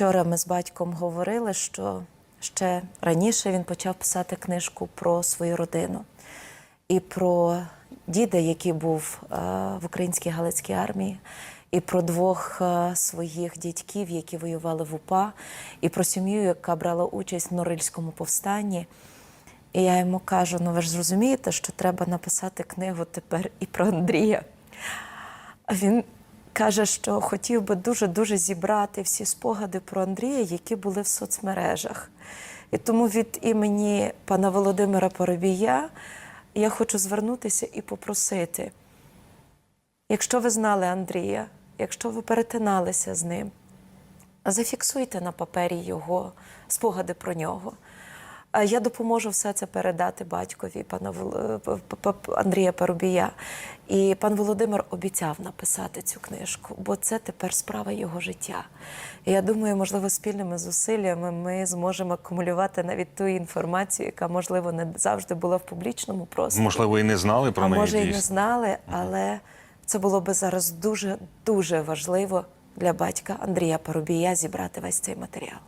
вчора ми з батьком говорили, що ще раніше він почав писати книжку про свою родину і про діда, який був е, в українській галицькій армії, і про двох е, своїх дядьків, які воювали в УПА, і про сім'ю, яка брала участь в Норильському повстанні. І я йому кажу: ну ви ж зрозумієте, що треба написати книгу тепер і про Андрія. А він каже, що хотів би дуже-дуже зібрати всі спогади про Андрія, які були в соцмережах. І тому від імені пана Володимира Поробія я хочу звернутися і попросити, якщо ви знали Андрія, якщо ви перетиналися з ним, зафіксуйте на папері його спогади про нього. Я допоможу все це передати батькові пана п- Андрія Парубія. І пан Володимир обіцяв написати цю книжку, бо це тепер справа його життя. І я думаю, можливо, спільними зусиллями ми зможемо акумулювати навіть ту інформацію, яка можливо не завжди була в публічному просторі. Можливо, і не знали про а неї може і не знали, але це було би зараз дуже дуже важливо для батька Андрія Парубія зібрати весь цей матеріал.